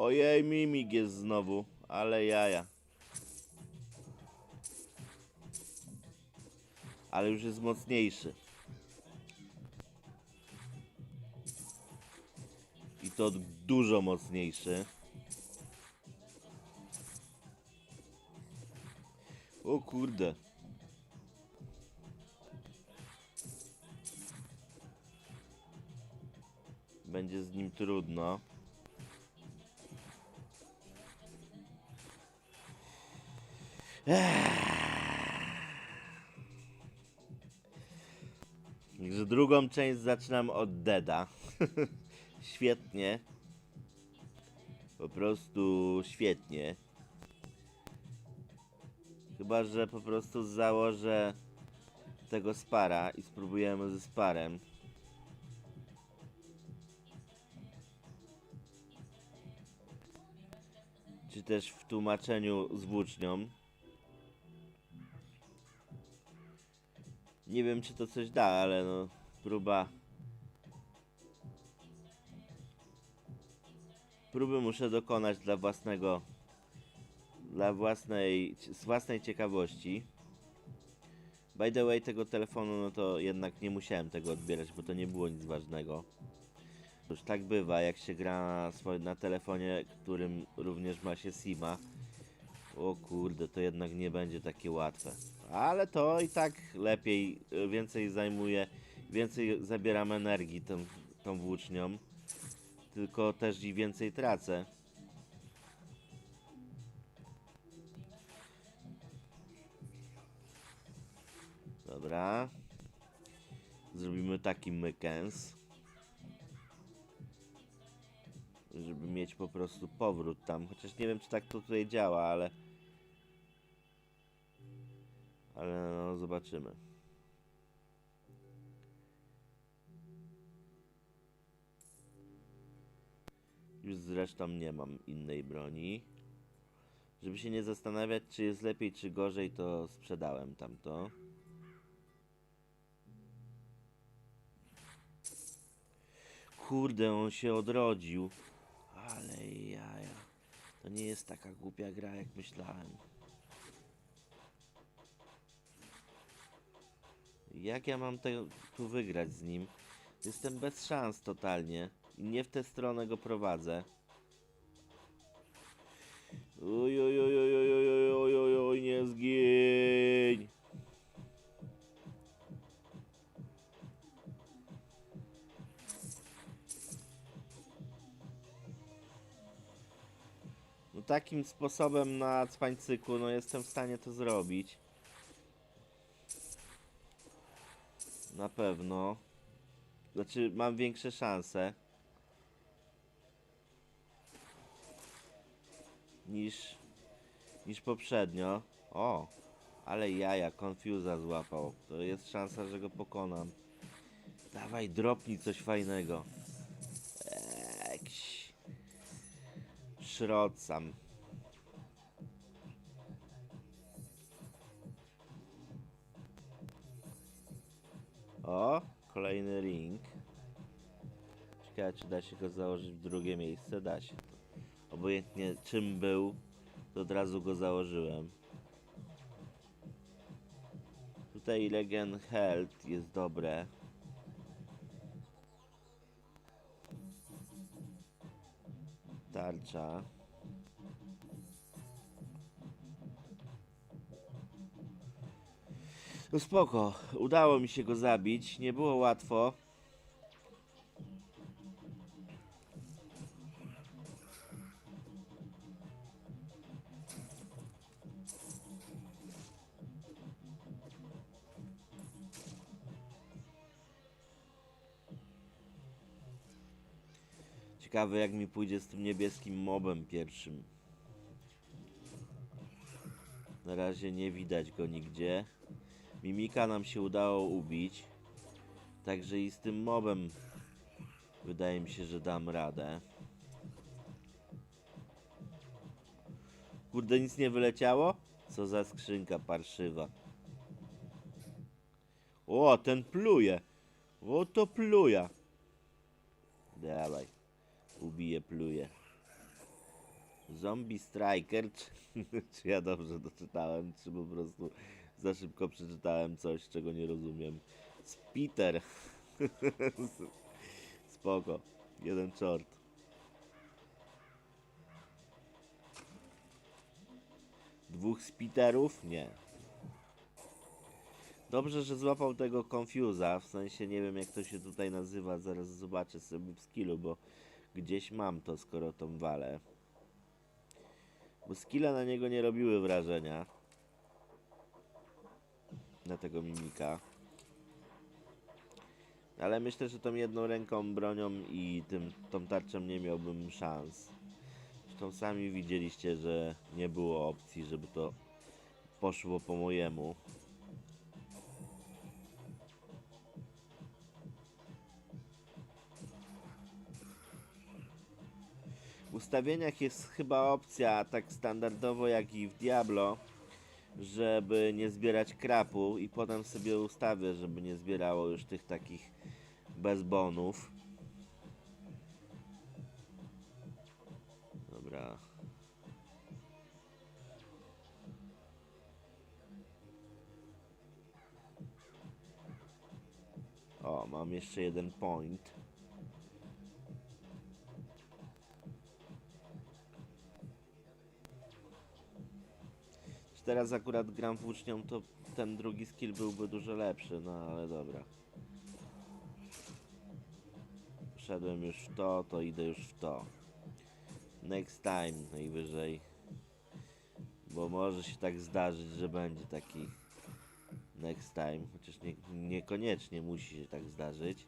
Ojej, mimik jest znowu, ale jaja. Ale już jest mocniejszy. I to dużo mocniejszy. O kurde. Będzie z nim trudno. Także drugą część zaczynam od Deda. świetnie. Po prostu świetnie. Chyba, że po prostu założę tego spara i spróbujemy ze sparem. Czy też w tłumaczeniu z włócznią. Nie wiem, czy to coś da, ale no, próba. Próby muszę dokonać dla własnego. Dla własnej. z własnej ciekawości. By the way, tego telefonu, no to jednak nie musiałem tego odbierać, bo to nie było nic ważnego. Już tak bywa, jak się gra na, na telefonie, którym również ma się Sima. O kurde, to jednak nie będzie takie łatwe. Ale to i tak lepiej, y, więcej zajmuje, więcej zabieram energii tą, tą włócznią. Tylko też i więcej tracę. Dobra. Zrobimy taki mykens. Żeby mieć po prostu powrót tam. Chociaż nie wiem, czy tak to tutaj działa, ale... Ale no, zobaczymy. Już zresztą nie mam innej broni. Żeby się nie zastanawiać, czy jest lepiej, czy gorzej, to sprzedałem tamto. Kurde, on się odrodził. Ale jaja. To nie jest taka głupia gra, jak myślałem. Jak ja mam te, tu wygrać z nim? Jestem bez szans totalnie. I nie w tę stronę go prowadzę. Oj, oj, oj, oj, oj, oj, oj, oj, oj, nie zgiń. No takim sposobem na cwańcyku, no jestem w stanie to zrobić. Na pewno. Znaczy, mam większe szanse. Niż, niż poprzednio. O, ale jaja, Confusa złapał. To jest szansa, że go pokonam. Dawaj, dropnij coś fajnego. Ekś. Szrot sam. Ciekawe, czy da się go założyć w drugie miejsce? Da się. Obojętnie czym był, to od razu go założyłem. Tutaj Legend Health jest dobre. Tarcza. No spoko, udało mi się go zabić, nie było łatwo. Ciekawe jak mi pójdzie z tym niebieskim mobem pierwszym. Na razie nie widać go nigdzie. Mimika nam się udało ubić. Także i z tym mobem wydaje mi się, że dam radę. Kurde, nic nie wyleciało? Co za skrzynka parszywa. O, ten pluje. O, to pluja. Dawaj. Ubije, pluje. Zombie Striker, czy, czy ja dobrze doczytałem, czy po prostu za szybko przeczytałem coś, czego nie rozumiem. Spiter. Spoko. Jeden czort. Dwóch spiterów? Nie. Dobrze, że złapał tego Confusa, w sensie nie wiem jak to się tutaj nazywa, zaraz zobaczę sobie w skillu, bo gdzieś mam to, skoro tą walę. Bo skille na niego nie robiły wrażenia. Na tego mimika. Ale myślę, że tą jedną ręką bronią i tym, tą tarczą nie miałbym szans. Zresztą sami widzieliście, że nie było opcji, żeby to poszło po mojemu. Ustawieniach jest chyba opcja, tak standardowo jak i w Diablo, żeby nie zbierać krapu i potem sobie ustawię, żeby nie zbierało już tych takich bezbonów. Dobra. O, mam jeszcze jeden point. Czy teraz akurat gram włócznią, to ten drugi skill byłby dużo lepszy, no ale dobra. Wszedłem już w to, to idę już w to. Next time najwyżej. Bo może się tak zdarzyć, że będzie taki next time. Chociaż nie, niekoniecznie musi się tak zdarzyć.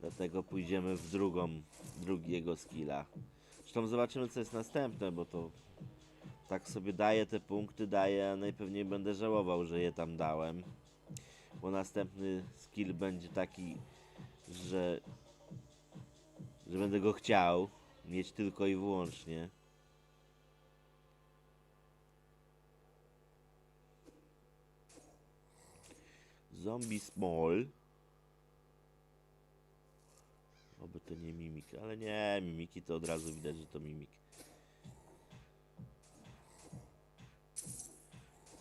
Dlatego pójdziemy w drugą, drugiego skilla. Zresztą zobaczymy co jest następne, bo to tak sobie daję te punkty, daję, a najpewniej będę żałował, że je tam dałem. Bo następny skill będzie taki, że, że będę go chciał mieć tylko i wyłącznie. Zombie Small. Oby to nie mimik, ale nie, mimiki to od razu widać, że to mimik.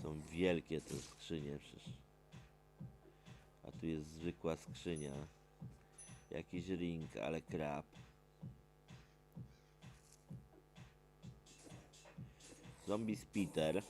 Są wielkie te skrzynie przecież. A tu jest zwykła skrzynia. Jakiś ring, ale krab. Zombie Spiter.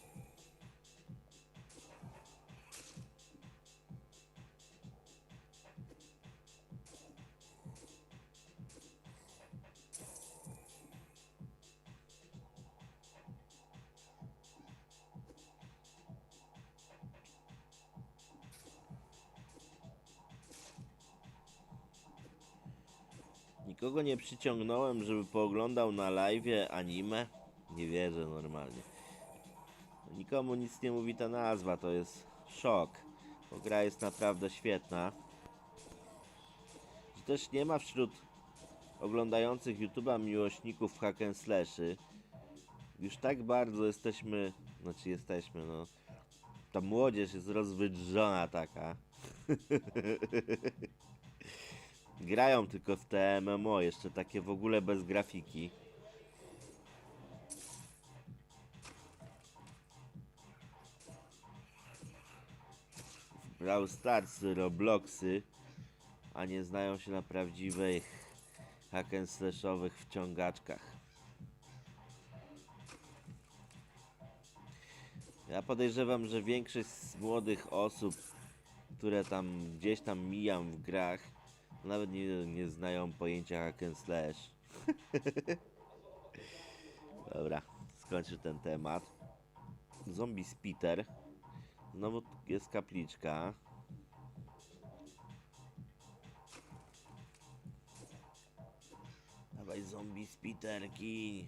Nikogo nie przyciągnąłem, żeby pooglądał na live anime. Nie wierzę normalnie. Nikomu nic nie mówi ta nazwa, to jest szok. Bo gra jest naprawdę świetna. Że Też nie ma wśród oglądających YouTube'a miłośników hack and slashy. Już tak bardzo jesteśmy, znaczy jesteśmy, no. Ta młodzież jest rozwydrzona taka. Grają tylko w te MMO, jeszcze takie w ogóle bez grafiki. W Brawl Robloxy, a nie znają się na prawdziwych hack and slashowych wciągaczkach. Ja podejrzewam, że większość z młodych osób, które tam gdzieś tam mijam w grach, nawet nie, nie znają pojęcia hack and slash. Dobra, skończę ten temat. Zombie Spiter. Znowu jest kapliczka. Dawaj zombie Spiterki.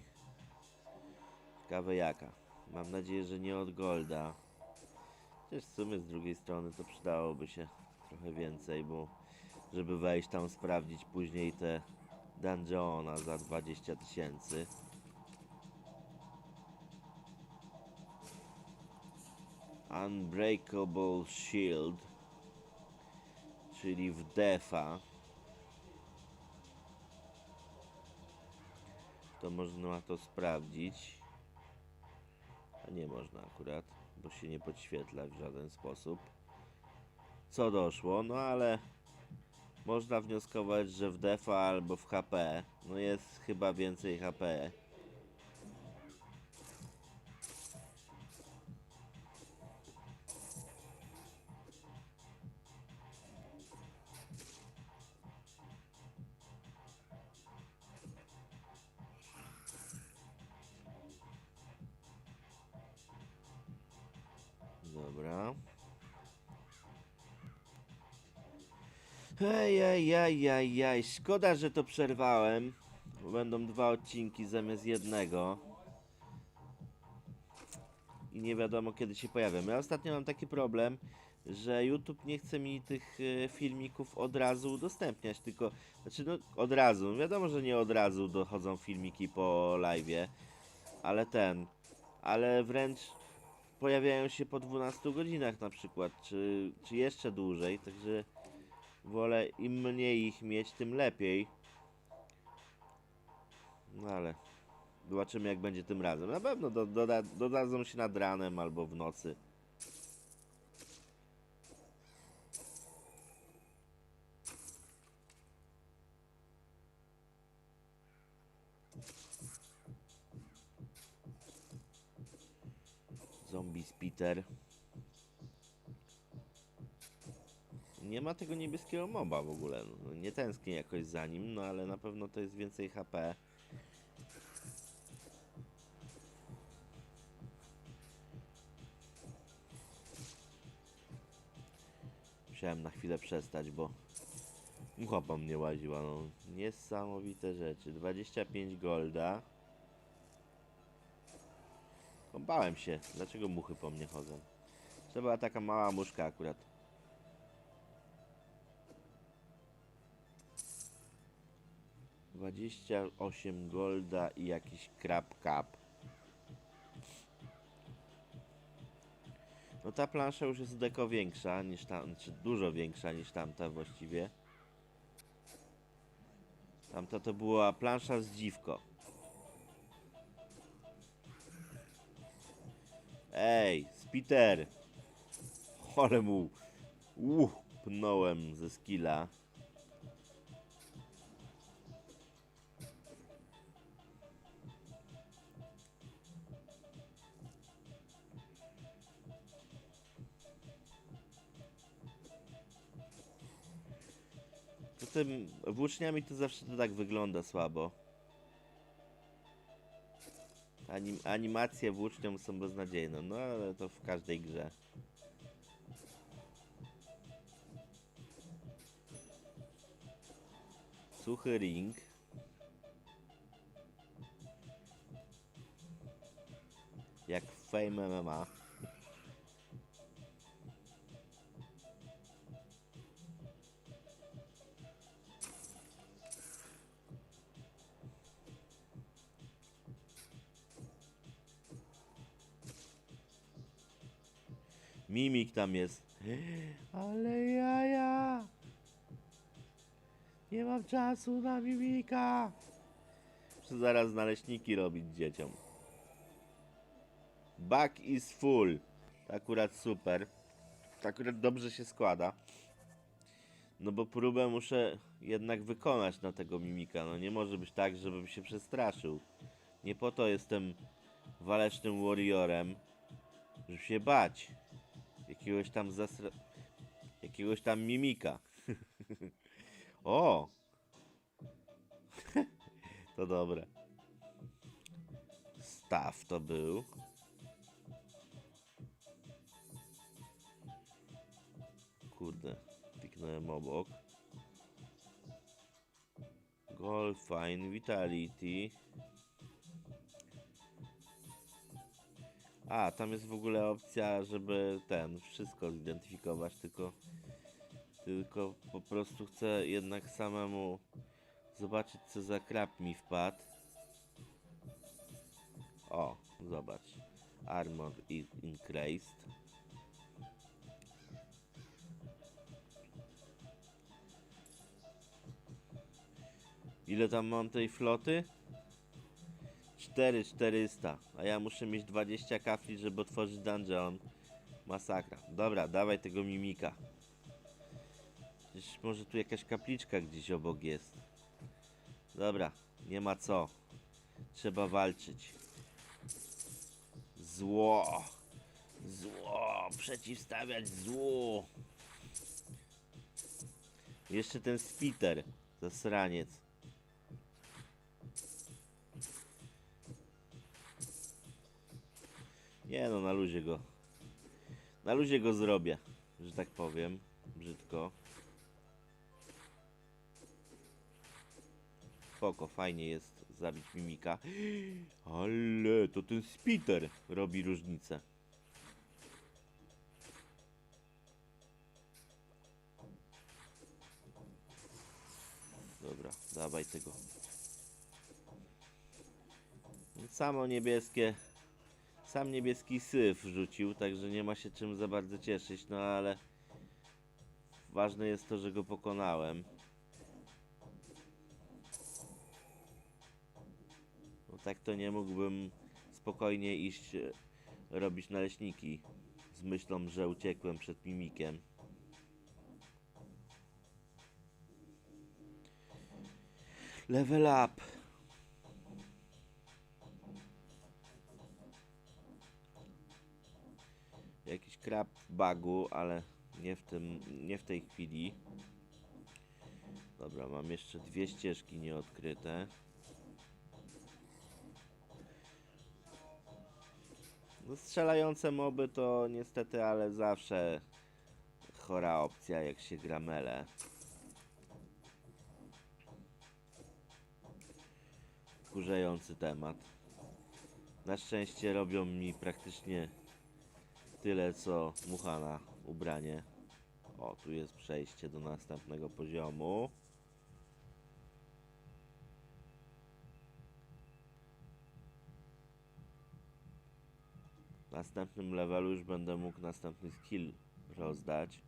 Ciekawe jaka. Mam nadzieję, że nie od Golda. Chociaż w sumie z drugiej strony to przydałoby się trochę więcej, bo żeby wejść tam sprawdzić później te dungeona za 20 tysięcy. Unbreakable Shield, czyli w defa. to można to sprawdzić. A nie można akurat, bo się nie podświetla w żaden sposób. Co doszło? No ale można wnioskować, że w defa albo w HP no jest chyba więcej HP. Dobra. Ej, ej, ej, ej, szkoda, że to przerwałem. bo Będą dwa odcinki zamiast jednego. I nie wiadomo kiedy się pojawią. Ja ostatnio mam taki problem, że YouTube nie chce mi tych e, filmików od razu udostępniać, tylko, znaczy no od razu, wiadomo, że nie od razu dochodzą filmiki po live'ie, ale ten, ale wręcz pojawiają się po 12 godzinach na przykład, czy, czy jeszcze dłużej, także wolę im mniej ich mieć, tym lepiej. No ale zobaczymy jak będzie tym razem. Na pewno do, doda, dodadzą się nad ranem albo w nocy. Ma tego niebieskiego moba w ogóle. No, nie tęsknię jakoś za nim, no ale na pewno to jest więcej HP. Musiałem na chwilę przestać, bo mucha po mnie łaziła. No. Niesamowite rzeczy. 25 golda. Kąpałem się. Dlaczego muchy po mnie chodzą? To była taka mała muszka akurat. Dwadzieścia osiem golda i jakiś crab cap. No ta plansza już jest deko większa niż tam, czy dużo większa niż tamta właściwie. Tamta to była plansza z dziwko. Ej, Spiter! Chole mu! Uh, pnąłem ze skilla. Potem włóczniami to zawsze to tak wygląda słabo. Anim, animacje włócznią są beznadziejne, no ale to w każdej grze. Suchy ring. Jak w Fame MMA. Mimik tam jest. Ale jaja! Nie mam czasu na mimika! Muszę zaraz naleśniki robić dzieciom. Back is full. To akurat super. To akurat dobrze się składa. No bo próbę muszę jednak wykonać na tego mimika. No nie może być tak, żebym się przestraszył. Nie po to jestem walecznym warriorem, żeby się bać jakiegoś tam zasra... jakiegoś tam mimika. o! to dobre. Staw to był. Kurde, kliknąłem obok. Gold, fine, vitality. A, tam jest w ogóle opcja, żeby ten, wszystko zidentyfikować, tylko tylko po prostu chcę jednak samemu zobaczyć co za krab mi wpadł. O, zobacz. Armor is increased. Ile tam mam tej floty? 4400, a ja muszę mieć 20 kafli, żeby otworzyć dungeon. Masakra. Dobra, dawaj tego mimika. Może tu jakaś kapliczka gdzieś obok jest. Dobra, nie ma co. Trzeba walczyć. Zło. Zło. Przeciwstawiać złu. Jeszcze ten spiter. Zasraniec. Nie no, na luzie go. Na luzie go zrobię, że tak powiem. Brzydko. Spoko, fajnie jest zabić mimika. Ale to ten spiter robi różnicę. Dobra, dawaj tego. Samo niebieskie. Sam niebieski syf rzucił, także nie ma się czym za bardzo cieszyć, no ale ważne jest to, że go pokonałem. No tak to nie mógłbym spokojnie iść e, robić naleśniki z myślą, że uciekłem przed mimikiem. Level up. W bagu, ale nie w tym, nie w tej chwili. Dobra, mam jeszcze dwie ścieżki nieodkryte. No, strzelające moby to niestety, ale zawsze chora opcja jak się gra mele. Temat. Na szczęście robią mi praktycznie tyle co mucha na ubranie. O, tu jest przejście do następnego poziomu. W następnym levelu już będę mógł następny skill rozdać.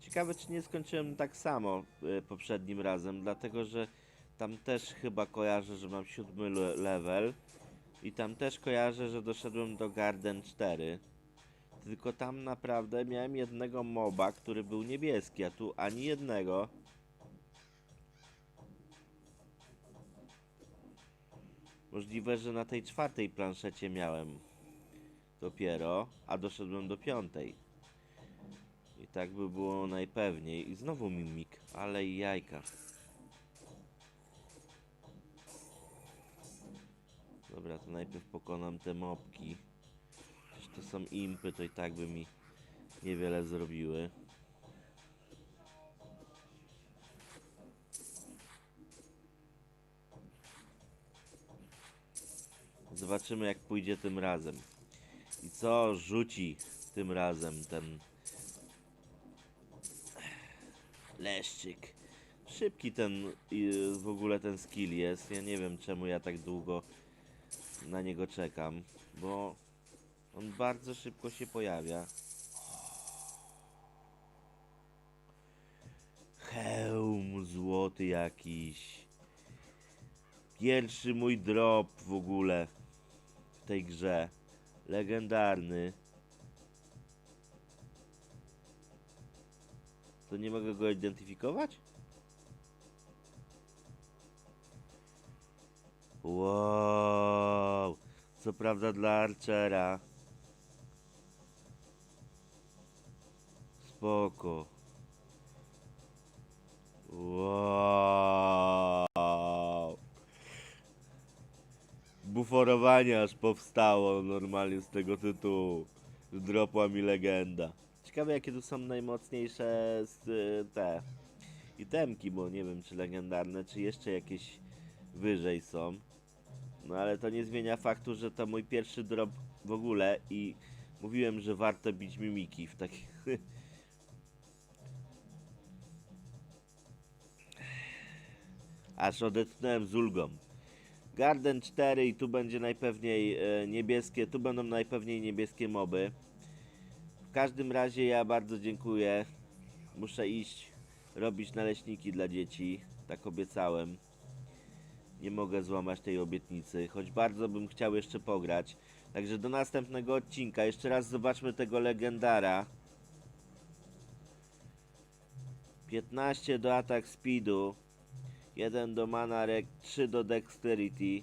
Ciekawe, czy nie skończyłem tak samo y, poprzednim razem, dlatego że tam też chyba kojarzę, że mam siódmy le- level i tam też kojarzę, że doszedłem do Garden 4. Tylko tam naprawdę miałem jednego moba, który był niebieski, a tu ani jednego. Możliwe, że na tej czwartej planszecie miałem dopiero, a doszedłem do piątej. I tak by było najpewniej. I znowu mimik, ale i jajka. Dobra, to najpierw pokonam te mopki. Przecież to są impy, to i tak by mi niewiele zrobiły. Zobaczymy jak pójdzie tym razem. I co rzuci tym razem ten leszczyk. Szybki ten w ogóle ten skill jest. Ja nie wiem czemu ja tak długo na niego czekam, bo on bardzo szybko się pojawia. Hełm złoty jakiś. Pierwszy mój drop w ogóle w tej grze. Legendarny. To nie mogę go identyfikować? Wow, co prawda dla Archera. Spoko. Wow. Buforowanie aż powstało normalnie z tego tytułu. Dropła mi legenda. Ciekawe jakie tu są najmocniejsze y, te itemki, bo nie wiem czy legendarne, czy jeszcze jakieś wyżej są. No ale to nie zmienia faktu, że to mój pierwszy drop w ogóle i mówiłem, że warto bić mimiki w takich... Aż odetchnąłem z ulgą. Garden 4 i tu będzie najpewniej e, niebieskie, tu będą najpewniej niebieskie moby. W każdym razie ja bardzo dziękuję. Muszę iść robić naleśniki dla dzieci. Tak obiecałem. Nie mogę złamać tej obietnicy, choć bardzo bym chciał jeszcze pograć. Także do następnego odcinka. Jeszcze raz zobaczmy tego legendara. 15 do attack speedu, 1 do mana rek, 3 do dexterity.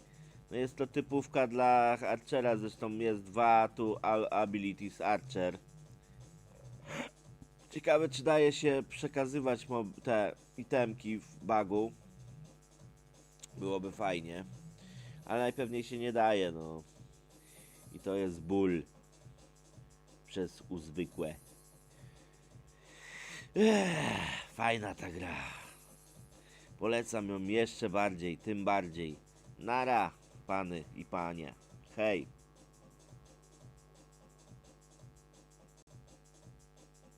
No jest to typówka dla Archera, zresztą jest 2 tu abilities Archer. Ciekawe czy daje się przekazywać te itemki w bagu. Byłoby fajnie. Ale najpewniej się nie daje, no. I to jest ból. Przez uzwykłe. Ech, fajna ta gra. Polecam ją jeszcze bardziej, tym bardziej. Nara, pany i panie. Hej.